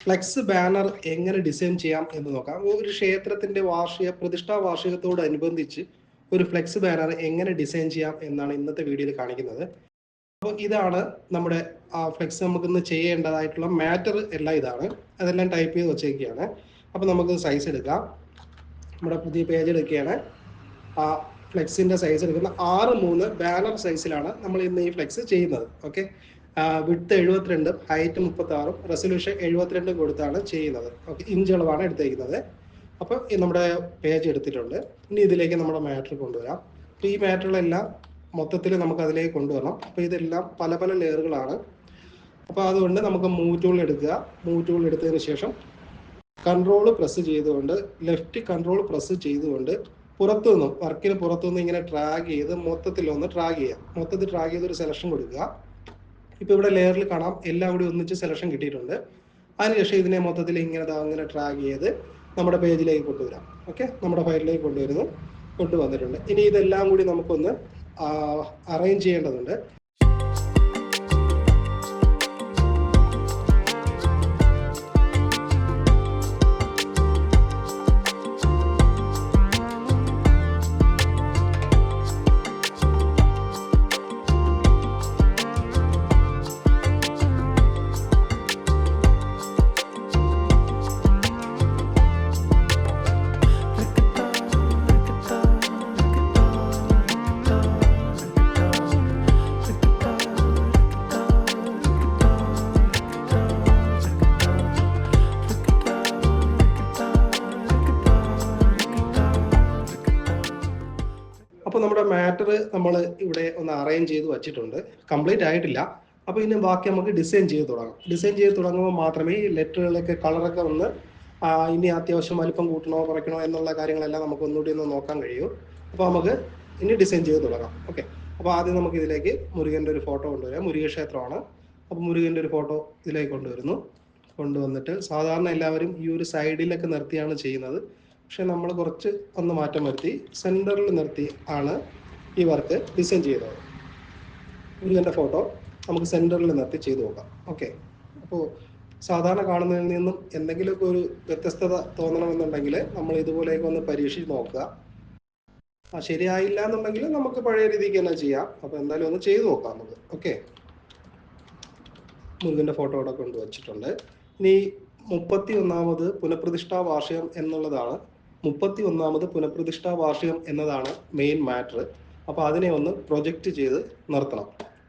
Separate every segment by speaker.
Speaker 1: Flex banner എങ്ങനെ design ചെയ്യാം എന്ന് നോക്കാം. ഒരു ക്ഷേത്രത്തിന്റെ വാർഷിക പ്രതിഷ്ഠാ വാർഷികത്തോടനുബന്ധിച്ച് ഒരു ഫ്ലെക്സ് ബാനർ എങ്ങനെ ഡിസൈൻ ചെയ്യാം എന്നാണ് ഇന്നത്തെ വീഡിയോയിൽ കാണിക്കുന്നത്. അപ്പോൾ ഇതാണ് നമ്മുടെ ആ ഫ്ലെക്സ് നമുക്കിന്ന് ചെയ്യേണ്ടതായിട്ടുള്ള മാറ്റർ എല്ലാം ഇതാണ്. അതെല്ലാം ടൈപ്പ് ചെയ്ത് വെച്ചേക്കുകയാണ് അപ്പോൾ നമുക്ക് സൈസ് എടുക്കാം. നമ്മുടെ പുതിയ പേജ് എടുക്കുകയാണ്. ആ ഫ്ലെക്സിന്റെ സൈസ് എടുക്കുന്ന ആറ് മൂന്ന് ബാനർ സൈസിലാണ് നമ്മൾ ഇന്ന് ഈ ഫ്ലെക്സ് ചെയ്യുന്നത്. ഓക്കെ വിട്ട് എഴുപത്തിരണ്ടും ഹൈറ്റ് മുപ്പത്തി ആറും റെസൊല്യൂഷൻ എഴുപത്തിരണ്ടും കൊടുത്താണ് ചെയ്യുന്നത്. ഓക്കെ ഇഞ്ച് അളവാണ് എടുത്തേക്കുന്നത്. അപ്പോൾ നമ്മുടെ പേജ് എടുത്തിട്ടുണ്ട്. ഇനി ഇതിലേക്ക് നമ്മുടെ മാറ്റർ കൊണ്ടുവരാം. അപ്പോൾ ഈ മാറ്ററിലെല്ലാം മൊത്തത്തിൽ നമുക്ക് അതിലേക്ക് കൊണ്ടുവരണം. അപ്പോൾ ഇതെല്ലാം പല പല ലെയറുകളാണ് അപ്പോൾ അതുകൊണ്ട് നമുക്ക് മൂവ് ടൂൾ എടുക്കുക. മൂവ് ടൂൾ എടുത്തതിന് ശേഷം കൺട്രോൾ പ്രസ് ചെയ്തുകൊണ്ട് ലെഫ്റ്റ് കൺട്രോൾ പ്രസ് ചെയ്തുകൊണ്ട് പുറത്തു നിന്നും വർക്കിന് പുറത്തുനിന്ന് ഇങ്ങനെ ട്രാഗ് ചെയ്ത് മൊത്തത്തിൽ ഒന്ന് ട്രാഗ് ചെയ്യാം. മൊത്തത്തിൽ ട്രാഗ് ചെയ്ത് ഒരു സെലക്ഷൻ കൊടുക്കുക. ഇപ്പൊ ഇവിടെ ലെയറിൽ കാണാം. എല്ലാം കൂടി ഒന്നിച്ച് സെലക്ഷൻ കിട്ടിയിട്ടുണ്ട്. അതിനുശേഷം ഇതിനെ മൊത്തത്തിൽ ഇങ്ങനെ ദാ ഇങ്ങനെ ട്രാഗ് ചെയ്ത് നമ്മുടെ പേജിലേക്ക് കൊണ്ടുവരാം. ഓക്കെ നമ്മുടെ ഫയലിലേക്ക് കൊണ്ടുവരുന്നു. കൊണ്ടുവന്നിട്ടുണ്ട്. ഇനി ഇതെല്ലാം കൂടി നമുക്കൊന്ന് അറേഞ്ച് ചെയ്യേണ്ടതുണ്ട്. നമ്മൾ ഇവിടെ ഒന്ന് അറേഞ്ച് ചെയ്ത് വെച്ചിട്ടുണ്ട്. കംപ്ലീറ്റ് ആയിട്ടില്ല. അപ്പോൾ ഇനി ബാക്കി നമുക്ക് ഡിസൈൻ ചെയ്ത് തുടങ്ങാം. ഡിസൈൻ ചെയ്ത് തുടങ്ങുമ്പോൾ മാത്രമേ ഈ ലെറ്ററുകളൊക്കെ കളറൊക്കെ ഒന്ന് ഇനി അത്യാവശ്യം വലിപ്പം കൂട്ടണോ കുറയ്ക്കണോ എന്നുള്ള കാര്യങ്ങളെല്ലാം നമുക്ക് ഒന്നുകൂടി ഒന്ന് നോക്കാൻ കഴിയൂ. അപ്പോൾ നമുക്ക് ഇനി ഡിസൈൻ ചെയ്ത് തുടങ്ങാം. ഓക്കെ അപ്പോൾ ആദ്യം നമുക്ക് ഇതിലേക്ക് മുരുകന്റെ ഒരു ഫോട്ടോ കൊണ്ടുവരാം. മുരുക ക്ഷേത്രമാണ് അപ്പോൾ മുരുകന്റെ ഒരു ഫോട്ടോ ഇതിലേക്ക് കൊണ്ടുവരുന്നു. കൊണ്ടുവന്നിട്ട് സാധാരണ എല്ലാവരും ഈ ഒരു സൈഡിലൊക്കെ നിർത്തിയാണ് ചെയ്യുന്നത്. പക്ഷെ നമ്മൾ കുറച്ച് ഒന്ന് മാറ്റം വരുത്തി. സെന്ററിൽ നിർത്തി ആണ് ഈ വർക്ക് ഡിസൈൻ ചെയ്തത് ഗുരുവിന്റെ ഫോട്ടോ നമുക്ക് സെന്ററിൽ നിർത്തി ചെയ്തു നോക്കാം. ഓക്കെ. അപ്പോൾ സാധാരണ കാണുന്നതിൽ നിന്നും എന്തെങ്കിലുമൊക്കെ ഒരു വ്യത്യസ്തത തോന്നണമെന്നുണ്ടെങ്കിൽ നമ്മൾ ഇതുപോലെയൊക്കെ ഒന്ന് പരീക്ഷിച്ച് നോക്കുക. ആ ശരിയായില്ല എന്നുണ്ടെങ്കിൽ നമുക്ക് പഴയ രീതിക്ക് തന്നെ ചെയ്യാം. അപ്പോൾ എന്തായാലും ഒന്ന് ചെയ്തു നോക്കാം നമുക്ക്. ഓക്കെ. മുരുകന്റെ ഫോട്ടോ അവിടെ കൊണ്ടുവച്ചിട്ടുണ്ട് ഇനി മുപ്പത്തി ഒന്നാമത് പുനഃപ്രതിഷ്ഠാ വാർഷികം എന്നുള്ളതാണ്. മുപ്പത്തി ഒന്നാമത് പുനഃപ്രതിഷ്ഠാ വാർഷികം എന്നതാണ് മെയിൻ മാറ്റർ. അപ്പോൾ അതിനെ ഒന്ന് പ്രൊജക്റ്റ് ചെയ്ത് നിർത്തണം.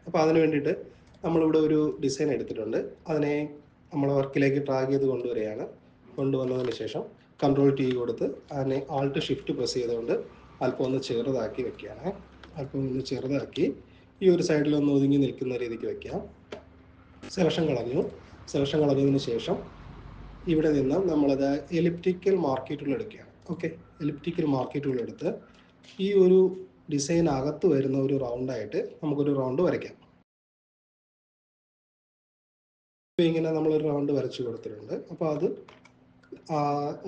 Speaker 1: അപ്പോൾ അതിന് വേണ്ടിയിട്ട് നമ്മളിവിടെ ഒരു ഡിസൈൻ എടുത്തിട്ടുണ്ട്. അതിനെ നമ്മൾ വർക്കിലേക്ക് ട്രാക്ക് ചെയ്ത് കൊണ്ടുവരികയാണ്. കൊണ്ടുവന്നതിന് ശേഷം കൺട്രോൾ ടി കൊടുത്ത് അതിനെ ആൾട്ട് ഷിഫ്റ്റ് പ്രസ് ചെയ്തുകൊണ്ട് അല്പം ഒന്ന് ചെറുതാക്കി വെക്കുകയാണ്. അല്പം ഒന്ന് ചെറുതാക്കി ഈ ഒരു സൈഡിൽ ഒന്ന് ഒതുങ്ങി നിൽക്കുന്ന രീതിക്ക് വെക്കാം സെലക്ഷൻ കളഞ്ഞു. സെലക്ഷൻ കളഞ്ഞതിന് ശേഷം ഇവിടെ നിന്ന് നമ്മളത് എലിപ്റ്റിക്കൽ മാർക്കറ്റുകൾ എടുക്കുകയാണ്. ഓക്കെ എലിപ്റ്റിക്കൽ മാർക്കറ്റുകൾ എടുത്ത് ഈ ഒരു ഡിസൈൻ അകത്ത് വരുന്ന ഒരു റൗണ്ടായിട്ട് നമുക്കൊരു റൗണ്ട് വരയ്ക്കാം. ഇങ്ങനെ നമ്മളൊരു റൗണ്ട് വരച്ചു കൊടുത്തിട്ടുണ്ട്. അപ്പോൾ അത്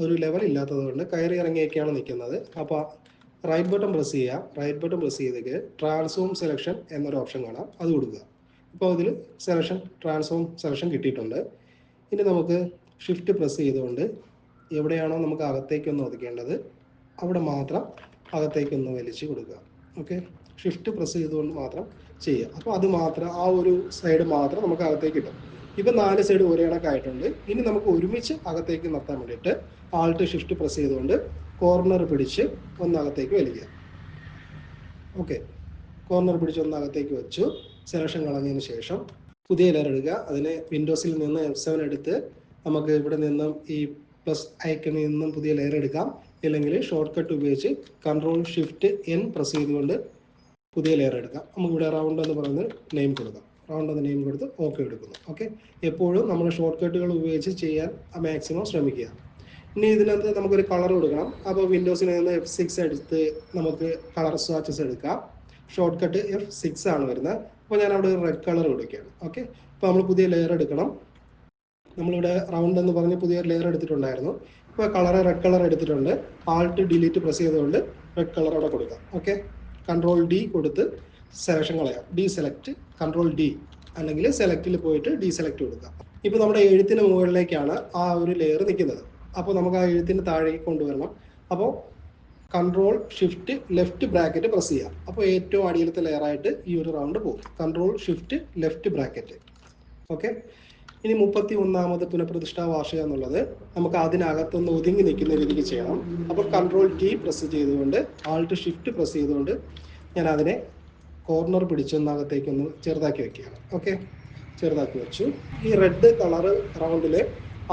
Speaker 1: ഒരു ലെവൽ ഇല്ലാത്തത് കൊണ്ട് കയറി ഇറങ്ങിയൊക്കെയാണ് നിൽക്കുന്നത്. അപ്പോൾ റൈറ്റ് ബട്ടൺ പ്രസ് ചെയ്യാം റൈറ്റ് ബട്ടൺ പ്രസ് ചെയ്തേക്ക് ട്രാൻസ്ഫോം സെലക്ഷൻ എന്നൊരു ഓപ്ഷൻ കാണാം. അത് കൊടുക്കുക. ഇപ്പോൾ അതിൽ സെലക്ഷൻ ട്രാൻസ്ഫോം സെലക്ഷൻ കിട്ടിയിട്ടുണ്ട്. ഇനി നമുക്ക് ഷിഫ്റ്റ് പ്രസ് ചെയ്തുകൊണ്ട് എവിടെയാണോ നമുക്ക് അകത്തേക്കൊന്ന് ഒതുക്കേണ്ടത് അവിടെ മാത്രം അകത്തേക്കൊന്ന് വലിച്ചു കൊടുക്കുക. ഓക്കെ? ഷിഫ്റ്റ് പ്രസ് ചെയ്തുകൊണ്ട് മാത്രം ചെയ്യുക. അപ്പോൾ അത് മാത്രം ആ ഒരു സൈഡ് മാത്രം നമുക്ക് അകത്തേക്ക് കിട്ടും ഇപ്പം നാല് സൈഡ് ഒരേ കണക്കായിട്ടുണ്ട്. ഇനി നമുക്ക് ഒരുമിച്ച് അകത്തേക്ക് നിർത്താൻ വേണ്ടിയിട്ട് ആൾട്ട് ഷിഫ്റ്റ് പ്രസ് ചെയ്തുകൊണ്ട് കോർണർ പിടിച്ച് ഒന്നകത്തേക്ക് വലിക്കുക. ഓക്കെ? കോർണർ പിടിച്ച് ഒന്നകത്തേക്ക് വെച്ചു. സെലക്ഷൻ കളഞ്ഞതിന് ശേഷം പുതിയ ലെയർ എടുക്കുക അതിന് വിൻഡോസിൽ നിന്ന് എഫ് സെവൻ എടുത്ത് നമുക്ക് ഇവിടെ നിന്നും ഈ പ്ലസ് ഐക്കണിൽ നിന്നും പുതിയ ലെയർ എടുക്കാം. ഇല്ലെങ്കിൽ ഷോർട്ട് കട്ട് ഉപയോഗിച്ച് കൺട്രോൾ ഷിഫ്റ്റ് എൻ പ്രസ് ചെയ്തുകൊണ്ട് പുതിയ ലെയർ എടുക്കാം. നമുക്ക് ഇവിടെ റൗണ്ട് എന്ന് പറയുന്നത് നെയിം കൊടുക്കാം. റൗണ്ട് എന്ന് നെയിം കൊടുത്ത് ഓക്കെ എടുക്കുന്നു. ഓക്കെ എപ്പോഴും നമ്മൾ ഷോർട്ട് കട്ടുകൾ ഉപയോഗിച്ച് ചെയ്യാൻ മാക്സിമം ശ്രമിക്കുക. ഇനി ഇതിനകത്ത് നമുക്കൊരു കളർ കൊടുക്കണം. അപ്പോൾ വിൻഡോസിൽ നിന്ന് എഫ് സിക്സ് എടുത്ത് നമുക്ക് കളർ സ്വാച്ചസ് എടുക്കാം. ഷോർട്ട് കട്ട് എഫ് സിക്സ് ആണ് വരുന്നത്. അപ്പോൾ ഞാൻ അവിടെ റെഡ് കളർ കൊടുക്കുകയാണ്. ഓക്കെ അപ്പോൾ നമ്മൾ പുതിയ ലെയർ എടുക്കണം. നമ്മളിവിടെ റൗണ്ട് എന്ന് പറഞ്ഞ് പുതിയ ലെയർ എടുത്തിട്ടുണ്ടായിരുന്നു. ഇപ്പോൾ കളർ റെഡ് കളർ എടുത്തിട്ടുണ്ട്. ആൾട്ട് ഡിലീറ്റ് പ്രസ് ചെയ്തുകൊണ്ട് റെഡ് കളർ അവിടെ കൊടുക്കാം. ഓക്കെ കൺട്രോൾ ഡി കൊടുത്ത് സെലക്ഷൻ കളയാം. ഡി സെലക്ട് കൺട്രോൾ ഡി അല്ലെങ്കിൽ സെലക്റ്റിൽ പോയിട്ട് ഡി സെലക്ട് കൊടുക്കാം. ഇപ്പൊ നമ്മുടെ എഴുത്തിന് മുകളിലേക്കാണ് ആ ഒരു ലെയർ നിൽക്കുന്നത്. അപ്പോൾ നമുക്ക് ആ എഴുത്തിന് താഴേക്ക് കൊണ്ടുവരണം. അപ്പോൾ control shift left bracket press ചെയ്യാം. അപ്പോൾ ഏറ്റവും അടിയിലത്തെ ലെയർ ആയിട്ട് ഈ ഒരു റൗണ്ട് പോകും. Control shift left bracket okay ഇനി മുപ്പത്തി ഒന്നാമത് പുനഃപ്രതിഷ്ഠാ വാർഷിക എന്നുള്ളത് നമുക്ക് അതിനകത്തൊന്ന് ഒതുങ്ങി നിൽക്കുന്ന രീതിക്ക് ചെയ്യണം. അപ്പോൾ കൺട്രോൾ ടി പ്രസ് ചെയ്തുകൊണ്ട് ആൾട്ട് ഷിഫ്റ്റ് പ്രസ് ചെയ്തുകൊണ്ട് ഞാൻ അതിനെ കോർണർ പിടിച്ചൊന്നകത്തേക്കൊന്ന് ചെറുതാക്കി വെക്കുകയാണ്. ഓക്കെ ചെറുതാക്കി വെച്ചു. ഈ റെഡ് കളറ് റൗണ്ടിൽ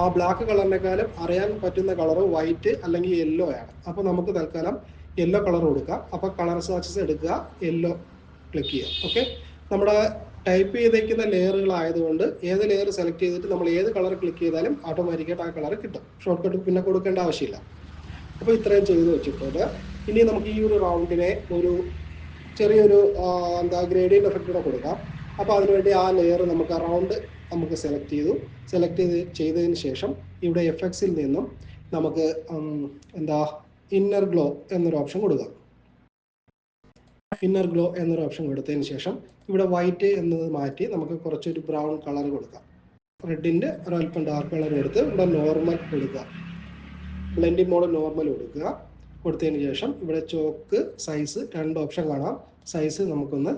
Speaker 1: ആ ബ്ലാക്ക് കളറിനെക്കാളും അറിയാൻ പറ്റുന്ന കളർ വൈറ്റ് അല്ലെങ്കിൽ യെല്ലോ ആണ്. അപ്പോൾ നമുക്ക് തൽക്കാലം യെല്ലോ കളർ കൊടുക്കാം. അപ്പോൾ കളർ സ്വാച്ചസ് എടുക്കുക യെല്ലോ ക്ലിക്ക് ചെയ്യുക. ഓക്കെ നമ്മുടെ ടൈപ്പ് ചെയ്തേക്കുന്ന ലെയറുകൾ ആയതുകൊണ്ട് ഏത് ലെയർ സെലക്ട് ചെയ്തിട്ട് നമ്മൾ ഏത് കളർ ക്ലിക്ക് ചെയ്താലും ഓട്ടോമാറ്റിക്കായിട്ട് ആ കളർ കിട്ടും. ഷോർട്ട് കട്ട് പിന്നെ കൊടുക്കേണ്ട ആവശ്യമില്ല. അപ്പോൾ ഇത്രയും ചെയ്ത് വെച്ചിട്ടുണ്ട്. ഇനി നമുക്ക് ഈ ഒരു റൗണ്ടിനെ ഒരു ചെറിയൊരു എന്താ ഗ്രേഡിയന്റ് എഫക്റ്റ് കൂടെ കൊടുക്കാം. അപ്പോൾ അതിനുവേണ്ടി ആ ലെയർ നമുക്ക് റൗണ്ട് നമുക്ക് സെലക്ട് ചെയ്തു. സെലക്ട് ചെയ്ത് ചെയ്തതിന് ശേഷം ഇവിടെ എഫ് എക്സിൽ നിന്നും നമുക്ക് എന്താ ഇന്നർ ഗ്ലോ എന്നൊരു ഓപ്ഷൻ കൊടുക്കാം. ഇന്നർ ഗ്ലോ എന്നൊരു ഓപ്ഷൻ കൊടുത്തതിന് ശേഷം ഇവിടെ വൈറ്റ് എന്നത് മാറ്റി നമുക്ക് കുറച്ചൊരു ബ്രൗൺ കളർ കൊടുക്കാം. റെഡിന്റെ ഒരല്പം ഡാർക്ക് കളർ എടുത്ത് ഇവിടെ നോർമൽ കൊടുക്കുക. ബ്ലെൻഡിങ് മോഡ് നോർമൽ കൊടുക്കുക. കൊടുത്തതിന് ശേഷം ഇവിടെ ചോക്ക് സൈസ് രണ്ട് ഓപ്ഷൻ കാണാം. സൈസ് നമുക്കൊന്ന്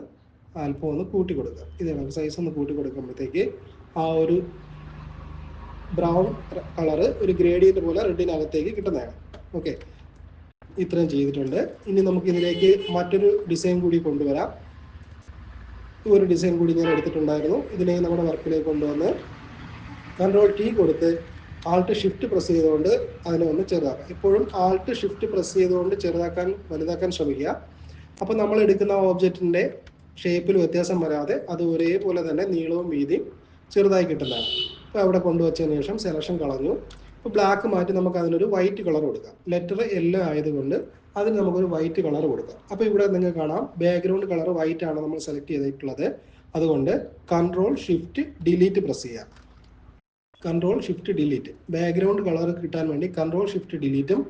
Speaker 1: അല്പം ഒന്ന് കൂട്ടി കൊടുക്കുക ഇത് നമുക്ക് സൈസ് ഒന്ന് കൂട്ടി കൊടുക്കുമ്പോഴത്തേക്ക് ആ ഒരു ബ്രൗൺ കളറ് ഒരു ഗ്രേഡിയന്റ് പോലെ റെഡിനകത്തേക്ക് കിട്ടുന്നതാണ്. ഓക്കെ ഇത്രയും ചെയ്തിട്ടുണ്ട്. ഇനി നമുക്ക് ഇതിലേക്ക് മറ്റൊരു ഡിസൈൻ കൂടി കൊണ്ടുവരാം. ഒരു ഡിസൈൻ കൂടി ഞാൻ എടുത്തിട്ടുണ്ടായിരുന്നു. ഇതിനെ നമ്മുടെ വർക്കിലേക്ക് കൊണ്ടുവന്ന് കൺട്രോൾ ടി കൊടുത്ത് ആൾട്ട് ഷിഫ്റ്റ് പ്രസ് ചെയ്തുകൊണ്ട് അതിനെ ഒന്ന് ചെറുതാക്കാം. ഇപ്പോഴും ആൾട്ട് ഷിഫ്റ്റ് പ്രസ് ചെയ്തുകൊണ്ട് ചെറുതാക്കാൻ വലുതാക്കാൻ ശ്രമിക്കുക. അപ്പോൾ നമ്മൾ എടുക്കുന്ന ഓബ്ജക്റ്റിന്റെ ഷേപ്പിൽ വ്യത്യാസം വരാതെ അത് ഒരേപോലെ തന്നെ നീളവും വീതിയും ചെറുതായി കിട്ടുന്നതാണ്. അപ്പോൾ അവിടെ കൊണ്ടുവച്ചതിന് ശേഷം സെലക്ഷൻ കളഞ്ഞു. ഇപ്പോൾ ബ്ലാക്ക് മാറ്റി നമുക്ക് അതിനൊരു വൈറ്റ് കളർ കൊടുക്കാം. ലെറ്റർ എല്ലോ ആയതുകൊണ്ട് അതിന് നമുക്കൊരു വൈറ്റ് കളർ കൊടുക്കാം. അപ്പോൾ ഇവിടെ നിങ്ങൾക്ക് കാണാം ബാക്ക്ഗ്രൗണ്ട് കളർ വൈറ്റ് ആണ് നമ്മൾ സെലക്ട് ചെയ്തിട്ടുള്ളത്. അതുകൊണ്ട് കൺട്രോൾ ഷിഫ്റ്റ് ഡിലീറ്റ് പ്രസ് ചെയ്യാം. Control shift delete background colour കിട്ടാൻ വേണ്ടി കൺട്രോൾ ഷിഫ്റ്റ് ഡിലീറ്റും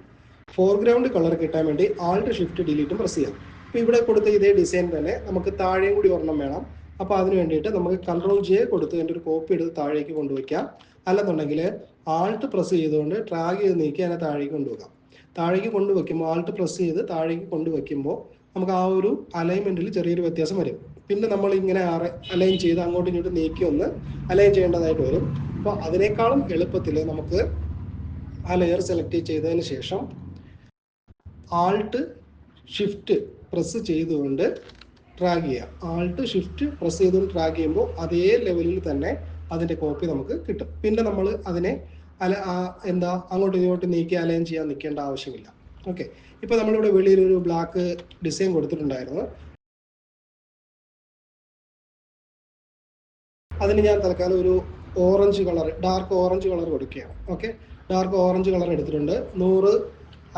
Speaker 1: ഫോർഗ്രൗണ്ട് കളർ കിട്ടാൻ വേണ്ടി ആൾട്ട് ഷിഫ്റ്റ് ഡിലീറ്റും പ്രസ് ചെയ്യാം. അപ്പോൾ ഇവിടെ കൊടുത്ത ഇതേ ഡിസൈൻ തന്നെ നമുക്ക് താഴെയും കൂടി ഒരെണ്ണം വേണം. അപ്പോൾ അതിന് വേണ്ടിയിട്ട് നമുക്ക് കൺട്രോൾ ജെ കൊടുത്ത് അതിന്റെ ഒരു കോപ്പി എടുത്ത് താഴേക്ക് കൊണ്ടുവയ്ക്കാം. അല്ലെന്നുണ്ടെങ്കിൽ ആൾട്ട് പ്രസ് ചെയ്തുകൊണ്ട് ട്രാഗ് ചെയ്ത് നീക്കി അതിനെ താഴേക്ക് കൊണ്ടുവെക്കാം. താഴേക്ക് കൊണ്ടുവയ്ക്കുമ്പോൾ ആൾട്ട് പ്രസ് ചെയ്ത് താഴേക്ക് കൊണ്ടുവയ്ക്കുമ്പോൾ നമുക്ക് ആ ഒരു അലൈൻമെന്റിൽ ചെറിയൊരു വ്യത്യാസം വരും. പിന്നെ നമ്മൾ ഇങ്ങനെ അലൈൻ ചെയ്ത് അങ്ങോട്ടും ഇങ്ങോട്ടും നീക്കി ഒന്ന് അലൈൻ ചെയ്യേണ്ടതായിട്ട് വരും. അപ്പോൾ അതിനേക്കാളും എളുപ്പത്തിൽ നമുക്ക് ആ ലെയർ സെലക്ട് ചെയ്തതിന് ശേഷം ആൾട്ട് ഷിഫ്റ്റ് പ്രസ് ചെയ്തുകൊണ്ട് ട്രാഗ് ചെയ്യാം. ആൾട്ട് ഷിഫ്റ്റ് പ്രസ് ചെയ്തുകൊണ്ട് ട്രാഗ് ചെയ്യുമ്പോൾ അതേ ലെവലിൽ തന്നെ അതിന്റെ കോപ്പി നമുക്ക് കിട്ടും. പിന്നെ നമ്മൾ അതിനെ അല എന്താ അങ്ങോട്ടും ഇങ്ങോട്ടും നീക്കി അലൈൻ ചെയ്യാൻ നിൽക്കേണ്ട ആവശ്യമില്ല. ഓക്കെ ഇപ്പൊ നമ്മളിവിടെ വെളിയിൽ ഒരു ബ്ലാക്ക് ഡിസൈൻ കൊടുത്തിട്ടുണ്ടായിരുന്നു. അതിന് ഞാൻ തൽക്കാലം ഒരു orange colour dark orange colour കൊടുക്കുകയാണ്. ഓക്കെ ഡാർക്ക് ഓറഞ്ച് കളർ എടുത്തിട്ടുണ്ട്. നൂറ്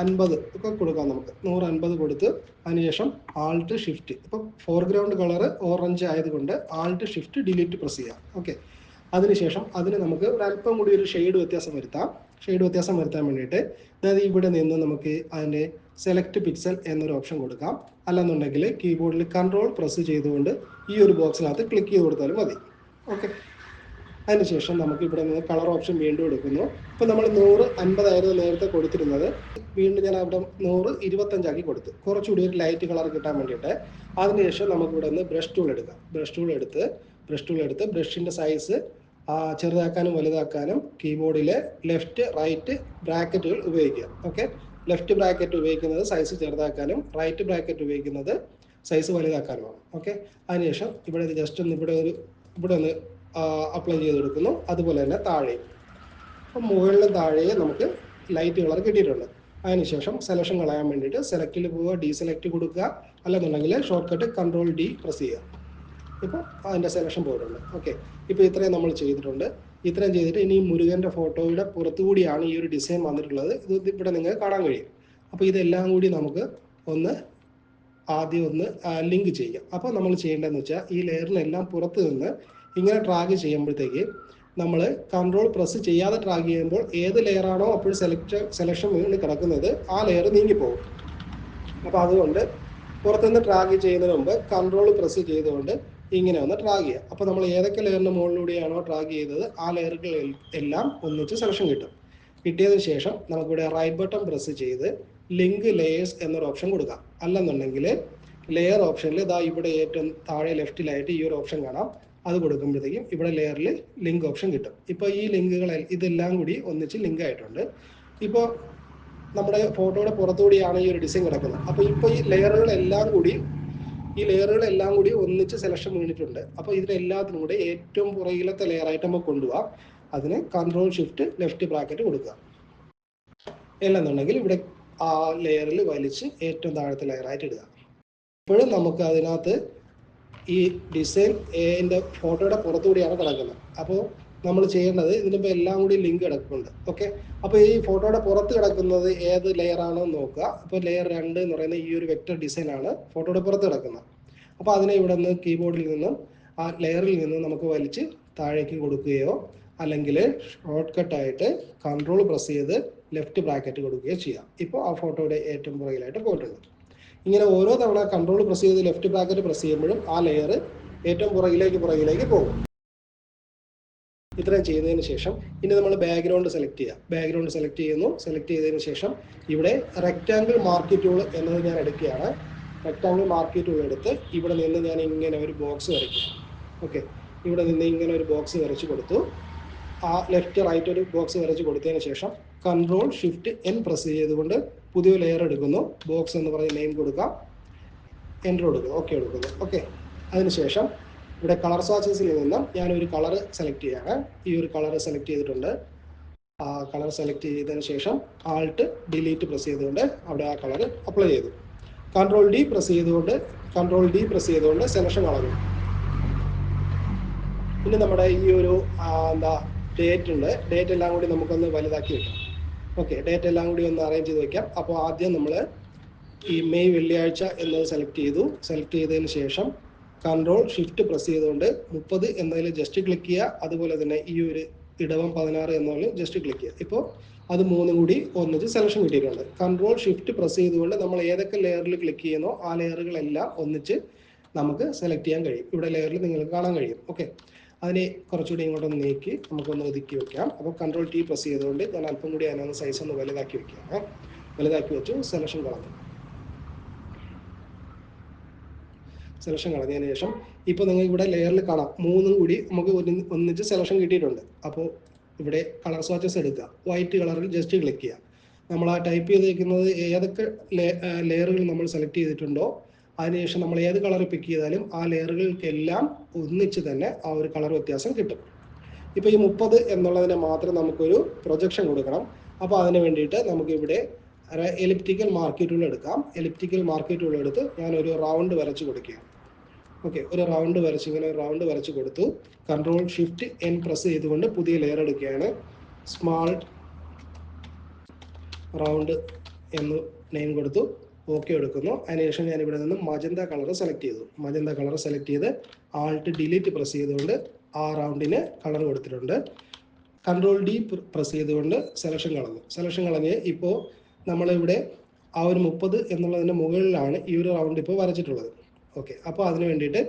Speaker 1: അൻപത് ഒക്കെ കൊടുക്കാം നമുക്ക്. നൂറ് അൻപത് കൊടുത്ത് അതിനുശേഷം ആൾട്ട് ഷിഫ്റ്റ് ഇപ്പം ഫോർഗ്രൗണ്ട് കളർ ഓറഞ്ച് ആയതുകൊണ്ട് ആൾട്ട് ഷിഫ്റ്റ് ഡിലീറ്റ് പ്രസ് ചെയ്യാം. ഓക്കെ അതിനുശേഷം അതിന് നമുക്ക് ഒരു അല്പം കൂടി ഒരു ഷെയ്ഡ് വ്യത്യാസം വരുത്താം. ഷെയ്ഡ് വ്യത്യാസം വരുത്താൻ വേണ്ടിയിട്ട് അതായത് ഇവിടെ നിന്ന് നമുക്ക് അതിന്റെ സെലക്ട് പിക്സൽ എന്നൊരു ഓപ്ഷൻ കൊടുക്കാം. അല്ലെന്നുണ്ടെങ്കിൽ കീബോർഡിൽ കൺട്രോൾ പ്രസ് ചെയ്തുകൊണ്ട് ഈ ഒരു ബോക്സിനകത്ത് ക്ലിക്ക് ചെയ്ത് കൊടുത്താലും മതി. ഓക്കെ അതിനുശേഷം നമുക്ക് ഇവിടെ നിന്ന് കളർ ഓപ്ഷൻ വീണ്ടും എടുക്കുന്നു. ഇപ്പം നമ്മൾ നൂറ് അൻപതായിരുന്നു നേരത്തെ കൊടുത്തിരുന്നത്. വീണ്ടും ഞാൻ അവിടെ നൂറ് ഇരുപത്തഞ്ചാക്കി കൊടുത്തു. കുറച്ചുകൂടി ഒരു ലൈറ്റ് കളർ കിട്ടാൻ വേണ്ടിയിട്ട് അതിനുശേഷം നമുക്ക് ഇവിടെ നിന്ന് ബ്രഷ് ടൂൾ എടുക്കാം. ബ്രഷ് ടൂൾ എടുത്ത് ബ്രഷ് ടൂൾ എടുത്ത് ബ്രഷിന്റെ സൈസ് ചെറുതാക്കാനും വലുതാക്കാനും കീബോർഡിലെ ലെഫ്റ്റ് റൈറ്റ് ബ്രാക്കറ്റുകൾ ഉപയോഗിക്കുക. ഓക്കെ? ലെഫ്റ്റ് ബ്രാക്കറ്റ് ഉപയോഗിക്കുന്നത് സൈസ് ചെറുതാക്കാനും റൈറ്റ് ബ്രാക്കറ്റ് ഉപയോഗിക്കുന്നത് സൈസ് വലുതാക്കാനുമാണ്. ഓക്കെ? അതിനുശേഷം ഇവിടെ ജസ്റ്റ് ഒന്ന് ഇവിടെ ഒരു ഇവിടെ ഒന്ന് അപ്ലൈ ചെയ്ത് കൊടുക്കുന്നു. അതുപോലെ തന്നെ താഴെ. അപ്പം മുകളിലും താഴെയും നമുക്ക് ലൈറ്റ് കളർ കിട്ടിയിട്ടുണ്ട്. അതിനുശേഷം സെലക്ഷൻ കളയാൻ വേണ്ടിയിട്ട് സെലക്റ്റിൽ പോവുക ഡീസെലക്ട് കൊടുക്കുക. അല്ലെന്നുണ്ടെങ്കിൽ shortcut control D press ചെയ്യുക. ഇപ്പോൾ അതിന്റെ സെലക്ഷൻ പോയിട്ടുണ്ട്. ഓക്കെ ഇപ്പോൾ ഇത്രയും നമ്മൾ ചെയ്തിട്ടുണ്ട്. ഇത്രയും ചെയ്തിട്ട് ഇനി മുരുകന്റെ ഫോട്ടോയുടെ പുറത്തുകൂടിയാണ് ഈ ഒരു ഡിസൈൻ വന്നിട്ടുള്ളത്. ഇത് ഇവിടെ നിങ്ങൾക്ക് കാണാൻ കഴിയും. അപ്പോൾ ഇതെല്ലാം കൂടി നമുക്ക് ഒന്ന് ആദ്യം ഒന്ന് ലിങ്ക് ചെയ്യാം. അപ്പോൾ നമ്മൾ ചെയ്യേണ്ടതെന്ന് വെച്ചാൽ ഈ ലെയറിനെല്ലാം പുറത്ത് നിന്ന് ഇങ്ങനെ ട്രാക്ക് ചെയ്യുമ്പോഴത്തേക്ക് നമ്മൾ കൺട്രോൾ പ്രസ് ചെയ്യാതെ ട്രാക്ക് ചെയ്യുമ്പോൾ ഏത് ലെയറാണോ അപ്പോൾ സെലക്ട് സെലക്ഷൻ വീണ് കിടക്കുന്നത് ആ ലെയർ നീങ്ങിപ്പോകും. അപ്പോൾ അതുകൊണ്ട് പുറത്തുനിന്ന് ട്രാക്ക് ചെയ്യുന്നതിന് മുമ്പ് കൺട്രോൾ പ്രസ് ചെയ്തുകൊണ്ട് ഇങ്ങനെ ഒന്ന് ട്രാക്ക് ചെയ്യുക. അപ്പോൾ നമ്മൾ ഏതൊക്കെ ലെയറിന് മുകളിലൂടെയാണോ ട്രാക്ക് ചെയ്തത് ആ ലെയറുകൾ എല്ലാം ഒന്നിച്ച് സെലക്ഷൻ കിട്ടും. കിട്ടിയതിന് ശേഷം നമുക്കിവിടെ റൈറ്റ് ബട്ടൺ പ്രസ് ചെയ്ത് ലിങ്ക് ലെയേഴ്സ് എന്നൊരു ഓപ്ഷൻ കൊടുക്കാം. അല്ലെന്നുണ്ടെങ്കിൽ ലെയർ ഓപ്ഷനിൽ ഇതാ ഇവിടെ ഏറ്റവും താഴെ ലെഫ്റ്റിലായിട്ട് ഈ ഒരു ഓപ്ഷൻ കാണാം. അത് കൊടുക്കുമ്പോഴത്തേക്കും ഇവിടെ ലെയറിൽ ലിങ്ക് ഓപ്ഷൻ കിട്ടും. ഇപ്പോൾ ഈ ലിങ്കുകൾ ഇതെല്ലാം കൂടി ഒന്നിച്ച് ലിങ്ക് ആയിട്ടുണ്ട്. ഇപ്പോൾ നമ്മുടെ ഫോട്ടോയുടെ പുറത്തുകൂടിയാണ് ഈ ഒരു ഡിസൈൻ കിടക്കുന്നത്. അപ്പോൾ ഇപ്പോൾ ഈ ലെയറുകളെല്ലാം കൂടി ഈ ലെയറുകളെല്ലാം കൂടി ഒന്നിച്ച് സെലക്ഷൻ വീണിട്ടുണ്ട്. അപ്പോൾ ഇതിനെല്ലാത്തിനും കൂടെ ഏറ്റവും പുറകിലത്തെ ലെയറായിട്ട് നമുക്ക് കൊണ്ടുപോകാം അതിന് കൺട്രോൾ ഷിഫ്റ്റ് ലെഫ്റ്റ് ബ്രാക്കറ്റ് കൊടുക്കുക. അല്ലെന്നുണ്ടെങ്കിൽ ഇവിടെ ആ ലെയറിൽ വലിച്ച് ഏറ്റവും താഴത്തെ ലെയറായിട്ട് ഇടുക. ഇപ്പോഴും നമുക്ക് അതിനകത്ത് ഈ ഡിസൈൻ എന്റെ ഫോട്ടോയുടെ പുറത്തുകൂടിയാണ് കിടക്കുന്നത്. അപ്പോൾ നമ്മൾ ചെയ്യേണ്ടത് ഇതിനിപ്പോൾ എല്ലാം കൂടി ലിങ്ക് കിടക്കുന്നുണ്ട് ഓക്കെ അപ്പോൾ ഈ ഫോട്ടോയുടെ പുറത്ത് കിടക്കുന്നത് ഏത് ലെയർ ആണെന്ന് നോക്കുക. അപ്പോൾ ലെയർ രണ്ട് എന്ന് പറയുന്ന ഈ ഒരു വെക്റ്റർ ഡിസൈൻ ആണ് ഫോട്ടോയുടെ പുറത്ത് കിടക്കുന്നത്. അപ്പോൾ അതിനെ ഇവിടെ നിന്ന് കീബോർഡിൽ നിന്നും ആ ലെയറിൽ നിന്നും നമുക്ക് വലിച്ച് താഴേക്ക് കൊടുക്കുകയോ അല്ലെങ്കിൽ ഷോർട്ട് കട്ടായിട്ട് കൺട്രോൾ പ്രസ് ചെയ്ത് ലെഫ്റ്റ് ബ്രാക്കറ്റ് കൊടുക്കുകയോ ചെയ്യാം. ഇപ്പോൾ ആ ഫോട്ടോയുടെ ഏറ്റവും പുറകിലായിട്ട് പോയിട്ടുണ്ട്. ഇങ്ങനെ ഓരോ തവണ കൺട്രോൾ പ്രസ് ചെയ്ത് ലെഫ്റ്റ് ബ്രാക്കറ്റ് പ്രസ് ചെയ്യുമ്പോഴും ആ ലെയർ ഏറ്റവും പുറകിലേക്ക് പുറകിലേക്ക് പോകും. ഇത്രയും ചെയ്തതിന് ശേഷം ഇനി നമ്മൾ ബാക്ക്ഗ്രൗണ്ട് സെലക്ട് ചെയ്യുക ബാക്ക്ഗ്രൗണ്ട് സെലക്ട് ചെയ്യുന്നു. സെലക്ട് ചെയ്തതിന് ശേഷം ഇവിടെ റെക്റ്റാങ്കിൾ മാർക്ക് ടൂൾ എന്നത് ഞാൻ എടുക്കുകയാണ്. റെക്റ്റാങ്കിൾ മാർക്ക് ടൂൾ എടുത്ത് ഇവിടെ നിന്ന് ഞാൻ ഇങ്ങനെ ഒരു ബോക്സ് വരയ്ക്കും. ഓക്കെ ഇവിടെ നിന്ന് ഇങ്ങനെ ഒരു ബോക്സ് വരച്ച് കൊടുത്തു. ആ ലെഫ്റ്റ് റൈറ്റ് ഒരു ബോക്സ് വരച്ച് കൊടുത്തതിന് ശേഷം കൺട്രോൾ ഷിഫ്റ്റ് എൻ പ്രസ് ചെയ്തുകൊണ്ട് പുതിയ ലെയർ എടുക്കുന്നു. ബോക്സ് എന്ന് പറഞ്ഞ് നെയിം കൊടുക്കാം. എന്റർ കൊടുക്കുക ഓക്കെ കൊടുക്കുന്നു ഓക്കെ അതിനുശേഷം ഇവിടെ കളർ സ്വാച്ചസിൽ നിന്നും ഒരു കളർ സെലക്ട് ചെയ്യാണ്. ഈ ഒരു കളർ സെലക്ട് ചെയ്തിട്ടുണ്ട്. ആ കളർ സെലക്ട് ചെയ്തതിന് ശേഷം ആൾട്ട് ഡിലീറ്റ് പ്രസ് ചെയ്തുകൊണ്ട് അവിടെ ആ കളർ അപ്ലൈ ചെയ്തു. കൺട്രോൾ ഡി പ്രസ് ചെയ്തുകൊണ്ട് കൺട്രോൾ ഡി പ്രസ് ചെയ്തുകൊണ്ട് സെലക്ഷൻ കളഞ്ഞു പിന്നെ നമ്മുടെ ഈ ഒരു എന്താ ഡേറ്റ് ഉണ്ട്. ഡേറ്റ് എല്ലാം കൂടി നമുക്കൊന്ന് വലുതാക്കി വെക്കാം. ഓക്കെ ഡേറ്റ് എല്ലാം കൂടി ഒന്ന് അറേഞ്ച് ചെയ്ത് വെക്കാം. അപ്പോൾ ആദ്യം നമ്മൾ ഈ മെയ് വെള്ളിയാഴ്ച എന്നത് സെലക്ട് ചെയ്തു. സെലക്ട് ചെയ്തതിന് ശേഷം കൺട്രോൾ ഷിഫ്റ്റ് പ്രസ് ചെയ്തുകൊണ്ട് മുപ്പത് എന്നതിൽ ജസ്റ്റ് ക്ലിക്ക് ചെയ്യുക. അതുപോലെ തന്നെ ഈ ഒരു ഇടവം പതിനാറ് എന്നതിൽ ജസ്റ്റ് ക്ലിക്ക് ചെയ്യുക. ഇപ്പോൾ അത് മൂന്നും കൂടി ഒന്നിച്ച് സെലക്ഷൻ കിട്ടിയിട്ടുണ്ട്. കൺട്രോൾ ഷിഫ്റ്റ് പ്രസ് ചെയ്തുകൊണ്ട് നമ്മൾ ഏതൊക്കെ ലെയറിൽ ക്ലിക്ക് ചെയ്യുന്നോ ആ ലെയറുകളെല്ലാം ഒന്നിച്ച് നമുക്ക് സെലക്ട് ചെയ്യാൻ കഴിയും. ഇവിടെ ലെയറിൽ നിങ്ങൾക്ക് കാണാൻ കഴിയും. ഓക്കെ അതിനെ കുറച്ചുകൂടി ഇങ്ങോട്ടൊന്ന് നീക്കി നമുക്കൊന്ന് ഒതുക്കി വെക്കാം. അപ്പോൾ കൺട്രോൾ ടി പ്രസ് ചെയ്തുകൊണ്ട് ഞാൻ അല്പം കൂടി അതിനൊന്ന് സൈസ് ഒന്ന് വലുതാക്കി വെക്കാം വലുതാക്കി വെച്ചു സെലക്ഷൻ കളഞ്ഞു. സെലക്ഷൻ കളഞ്ഞതിന് ശേഷം ഇപ്പോൾ നിങ്ങൾ ഇവിടെ ലെയറിൽ കാണാം. മൂന്നും കൂടി നമുക്ക് ഒന്നിച്ച് സെലക്ഷൻ കിട്ടിയിട്ടുണ്ട്. അപ്പോൾ ഇവിടെ കളർ സ്വാച്ചസ് എടുക്കുക. വൈറ്റ് കളറിൽ ജസ്റ്റ് ക്ലിക്ക് ചെയ്യുക. നമ്മൾ ആ ടൈപ്പ് ചെയ്തിരിക്കുന്നത് ഏതൊക്കെ ലെയറുകൾ നമ്മൾ സെലക്ട് ചെയ്തിട്ടുണ്ടോ അതിനുശേഷം നമ്മൾ ഏത് കളർ പിക്ക് ചെയ്താലും ആ ലെയറുകൾക്കെല്ലാം ഒന്നിച്ച് തന്നെ ആ ഒരു കളർ വ്യത്യാസം കിട്ടും. ഇപ്പോൾ ഈ മുപ്പത് എന്നുള്ളതിനെ മാത്രം നമുക്കൊരു പ്രൊജക്ഷൻ കൊടുക്കണം. അപ്പോൾ അതിന് വേണ്ടിയിട്ട് നമുക്കിവിടെ എലിപ്റ്റിക്കൽ മാർക്കറ്റുകൾ എടുക്കാം. എലിപ്റ്റിക്കൽ മാർക്കറ്റുകൾ എടുത്ത് ഞാൻ ഒരു റൗണ്ട് വരച്ച് കൊടുക്കുകയാണ്. ഓക്കെ ഒരു റൗണ്ട് വരച്ച് ഇങ്ങനെ റൗണ്ട് വരച്ച് കൊടുത്തു. കൺട്രോൾ ഷിഫ്റ്റ് എൻ പ്രസ് ചെയ്തുകൊണ്ട് പുതിയ ലെയർ എടുക്കുകയാണ്. സ്മാൾ റൗണ്ട് എന്ന് നെയിം കൊടുത്തു. ഓക്കെ എടുക്കുന്നു. അതിനുശേഷം ഞാൻ ഇവിടെ നിന്ന് മജന്ത കളർ സെലക്ട് ചെയ്തു. മജന്ത കളർ സെലക്ട് ചെയ്ത് ആൾട്ട് ഡിലീറ്റ് പ്രസ് ചെയ്തുകൊണ്ട് ആ റൗണ്ടിന് കളർ കൊടുത്തിട്ടുണ്ട്. കൺട്രോൾ ഡി പ്രസ് ചെയ്തുകൊണ്ട് സെലക്ഷൻ കളഞ്ഞു. സെലക്ഷൻ കളഞ്ഞ് ഇപ്പോൾ നമ്മളിവിടെ ആ ഒരു മുപ്പത് എന്നുള്ളതിന്റെ മുകളിലാണ് ഈ ഒരു റൗണ്ട് ഇപ്പോൾ വരച്ചിട്ടുള്ളത്. ഓക്കെ അപ്പോൾ അതിന് വേണ്ടിയിട്ട്